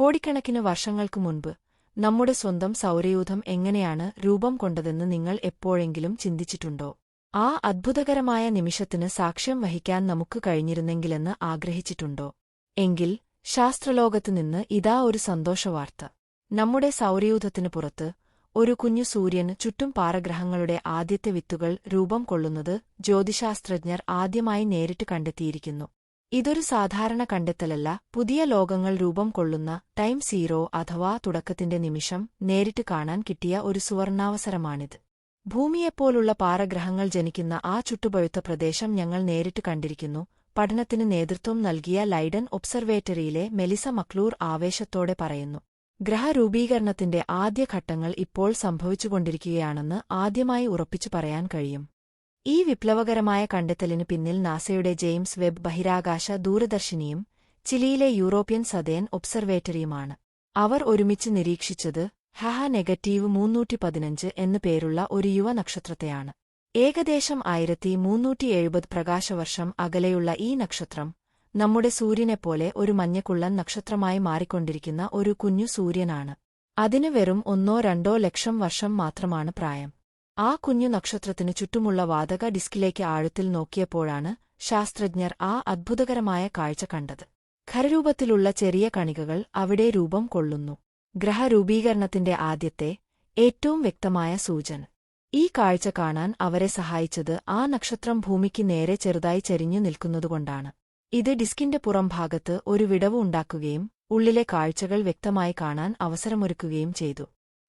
കോടിക്കണക്കിന് വർഷങ്ങൾക്കു മുൻപ് നമ്മുടെ സ്വന്തം സൗരയൂഥം എങ്ങനെയാണ് രൂപം കൊണ്ടതെന്ന് നിങ്ങൾ എപ്പോഴെങ്കിലും ചിന്തിച്ചിട്ടുണ്ടോ? ആ അദ്ഭുതകരമായ നിമിഷത്തിന് സാക്ഷ്യം വഹിക്കാൻ നമുക്ക് കഴിഞ്ഞിരുന്നെങ്കിലെന്ന് ആഗ്രഹിച്ചിട്ടുണ്ടോ? എങ്കിൽ ശാസ്ത്രലോകത്തുനിന്ന് ഇതാ ഒരു സന്തോഷവാർത്ത. നമ്മുടെ സൗരയൂഥത്തിനു പുറത്ത് ഒരു കുഞ്ഞു സൂര്യന് ചുറ്റും പാറഗ്രഹങ്ങളുടെ ആദ്യത്തെ വിത്തുകൾ രൂപം കൊള്ളുന്നത് ജ്യോതിശാസ്ത്രജ്ഞർ ആദ്യമായി നേരിട്ട് കണ്ടെത്തിയിരിക്കുന്നു. ഇതൊരു സാധാരണ കണ്ടെത്തലല്ല. പുതിയ ലോകങ്ങൾ രൂപം കൊള്ളുന്ന ടൈം സീറോ അഥവാ തുടക്കത്തിന്റെ നിമിഷം നേരിട്ട് കാണാൻ കിട്ടിയ ഒരു സുവർണാവസരമാണിത്. ഭൂമിയെപ്പോലുള്ള പാറഗ്രഹങ്ങൾ ജനിക്കുന്ന ആ ചുട്ടുപഴുത്ത പ്രദേശം ഞങ്ങൾ നേരിട്ട് കണ്ടിരിക്കുന്നു. പഠനത്തിന് നേതൃത്വം നൽകിയ ലൈഡൻ ഒബ്സർവേറ്ററിയിലെ മെലിസ മക്ലൂർ ആവേശത്തോടെ പറയുന്നു ഗ്രഹരൂപീകരണത്തിന്റെ ആദ്യഘട്ടങ്ങൾ ഇപ്പോൾ സംഭവിച്ചുകൊണ്ടിരിക്കുകയാണെന്ന് ആദ്യമായി ഉറപ്പിച്ചു പറയാൻ കഴിയും. ഈ വിപ്ലവകരമായ കണ്ടെത്തലിന് പിന്നിൽ നാസയുടെ ജെയിംസ് വെബ് ബഹിരാകാശ ദൂരദർശിനിയും ചിലിയിലെ യൂറോപ്യൻ സതേൻ ഒബ്സർവേറ്ററിയുമാണ്. അവർ ഒരുമിച്ച് നിരീക്ഷിച്ചത് ഹഹ നെഗറ്റീവ് മൂന്നൂറ്റി പതിനഞ്ച് എന്നു പേരുള്ള ഒരു യുവ നക്ഷത്രത്തെയാണ്. ഏകദേശം ആയിരത്തി മൂന്നൂറ്റി എഴുപത് പ്രകാശവർഷം അകലെയുള്ള ഈ നക്ഷത്രം നമ്മുടെ സൂര്യനെപ്പോലെ ഒരു മഞ്ഞക്കുള്ളൻ നക്ഷത്രമായി മാറിക്കൊണ്ടിരിക്കുന്ന ഒരു കുഞ്ഞു സൂര്യനാണ്. അതിനു വെറും ഒന്നോ രണ്ടോ ലക്ഷം വർഷം മാത്രമാണ് പ്രായം. ആ കുഞ്ഞു നക്ഷത്രത്തിനു ചുറ്റുമുള്ള വാതക ഡിസ്കിലേക്ക് ആഴത്തിൽ നോക്കിയപ്പോഴാണ് ശാസ്ത്രജ്ഞർ ആ അത്ഭുതകരമായ കാഴ്ച കണ്ടത്. ഖരരൂപത്തിലുള്ള ചെറിയ കണികകൾ അവിടെ രൂപം കൊള്ളുന്നു. ഗ്രഹരൂപീകരണത്തിന്റെ ആദ്യത്തെ ഏറ്റവും വ്യക്തമായ സൂചന. ഈ കാഴ്ച കാണാൻ അവരെ സഹായിച്ചത് ആ നക്ഷത്രം ഭൂമിക്ക് നേരെ ചെറുതായി ചെരിഞ്ഞു നിൽക്കുന്നതുകൊണ്ടാണ്. ഇത് ഡിസ്കിന്റെ പുറംഭാഗത്ത് ഒരു വിടവ് ഉണ്ടാക്കുകയും ഉള്ളിലെ കാഴ്ചകൾ വ്യക്തമായി കാണാൻ അവസരമൊരുക്കുകയും ചെയ്തു.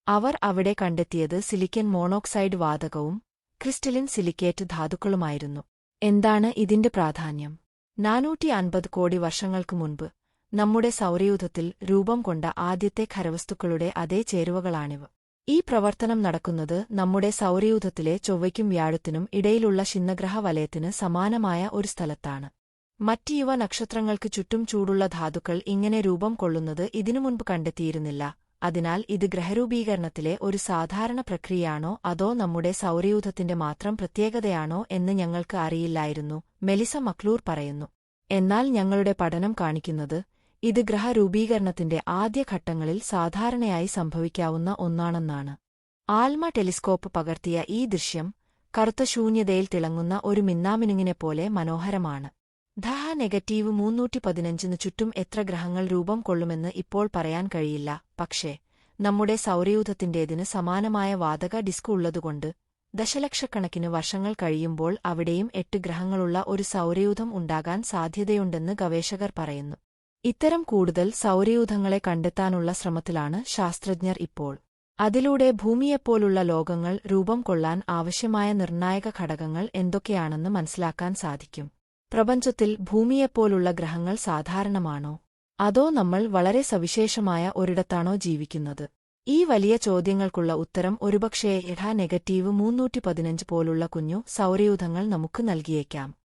അവർ അവിടെ കണ്ടെത്തിയത് സിലിക്കൻ മോണോക്സൈഡ് വാതകവും ക്രിസ്റ്റലിൻ സിലിക്കേറ്റ് ധാതുക്കളുമായിരുന്നു. എന്താണ് ഇതിന്റെ പ്രാധാന്യം? നാനൂറ്റി അൻപത് കോടി വർഷങ്ങൾക്കു മുൻപ് നമ്മുടെ സൗരയൂഥത്തിൽ രൂപം കൊണ്ട ആദ്യത്തെ ഖരവസ്തുക്കളുടെ അതേ ചേരുവകളാണിവ. ഈ പ്രവർത്തനം നടക്കുന്നത് നമ്മുടെ സൗരയൂഥത്തിലെ ചൊവ്വയ്ക്കും വ്യാഴത്തിനും ഇടയിലുള്ള ശിന്നഗ്രഹ വലയത്തിന് സമാനമായ ഒരു സ്ഥലത്താണ്. മറ്റ് യുവ നക്ഷത്രങ്ങൾക്ക് ചുറ്റും ചൂടുള്ള ധാതുക്കൾ ഇങ്ങനെ രൂപം കൊള്ളുന്നത് ഇതിനു മുൻപ് കണ്ടെത്തിയിരുന്നില്ല. അതിനാൽ ഇത് ഗ്രഹരൂപീകരണത്തിലെ ഒരു സാധാരണ പ്രക്രിയയാണോ അതോ നമ്മുടെ സൗരയൂഥത്തിന്റെ മാത്രം പ്രത്യേകതയാണോ എന്ന് ഞങ്ങൾക്ക് അറിയില്ലായിരുന്നു മെലിസ മക്ലൂർ പറയുന്നു. എന്നാൽ ഞങ്ങളുടെ പഠനം കാണിക്കുന്നത് ഇത് ഗ്രഹരൂപീകരണത്തിന്റെ ആദ്യഘട്ടങ്ങളിൽ സാധാരണയായി സംഭവിക്കാവുന്ന ഒന്നാണെന്നാണ്. ആൽമ ടെലിസ്കോപ്പ് പകർത്തിയ ഈ ദൃശ്യം കറുത്ത ശൂന്യതയിൽ തിളങ്ങുന്ന ഒരു മിന്നാമിനുങ്ങിനെപ്പോലെ മനോഹരമാണ്. ധഹ നെഗറ്റീവ് മൂന്നൂറ്റി പതിനഞ്ചിനു ചുറ്റും എത്ര ഗ്രഹങ്ങൾ രൂപം കൊള്ളുമെന്ന് ഇപ്പോൾ പറയാൻ കഴിയില്ല. പക്ഷേ നമ്മുടെ സൗരയൂഥത്തിന്റേതിന് സമാനമായ വാതക ഡിസ്ക് ഉള്ളതുകൊണ്ട് ദശലക്ഷക്കണക്കിന് വർഷങ്ങൾ കഴിയുമ്പോൾ അവിടെയും എട്ട് ഗ്രഹങ്ങളുള്ള ഒരു സൗരയൂഥം ഉണ്ടാകാൻ സാധ്യതയുണ്ടെന്ന് ഗവേഷകർ പറയുന്നു. ഇത്തരം കൂടുതൽ സൗരയൂഥങ്ങളെ കണ്ടെത്താനുള്ള ശ്രമത്തിലാണ് ശാസ്ത്രജ്ഞർ ഇപ്പോൾ. അതിലൂടെ ഭൂമിയെപ്പോലുള്ള ലോകങ്ങൾ രൂപം കൊള്ളാൻ ആവശ്യമായ നിർണായക ഘടകങ്ങൾ എന്തൊക്കെയാണെന്ന് മനസ്സിലാക്കാൻ സാധിക്കും. പ്രപഞ്ചത്തിൽ ഭൂമിയെപ്പോലുള്ള ഗ്രഹങ്ങൾ സാധാരണമാണോ? അതോ നമ്മൾ വളരെ സവിശേഷമായ ഒരിടത്താണോ ജീവിക്കുന്നത്? ഈ വലിയ ചോദ്യങ്ങൾക്കുള്ള ഉത്തരം ഒരുപക്ഷേ എഠ നെഗറ്റീവ് മൂന്നൂറ്റി പതിനഞ്ച് പോലുള്ള കുഞ്ഞു സൗരയൂഥങ്ങൾ നമുക്ക് നൽകിയേക്കാം.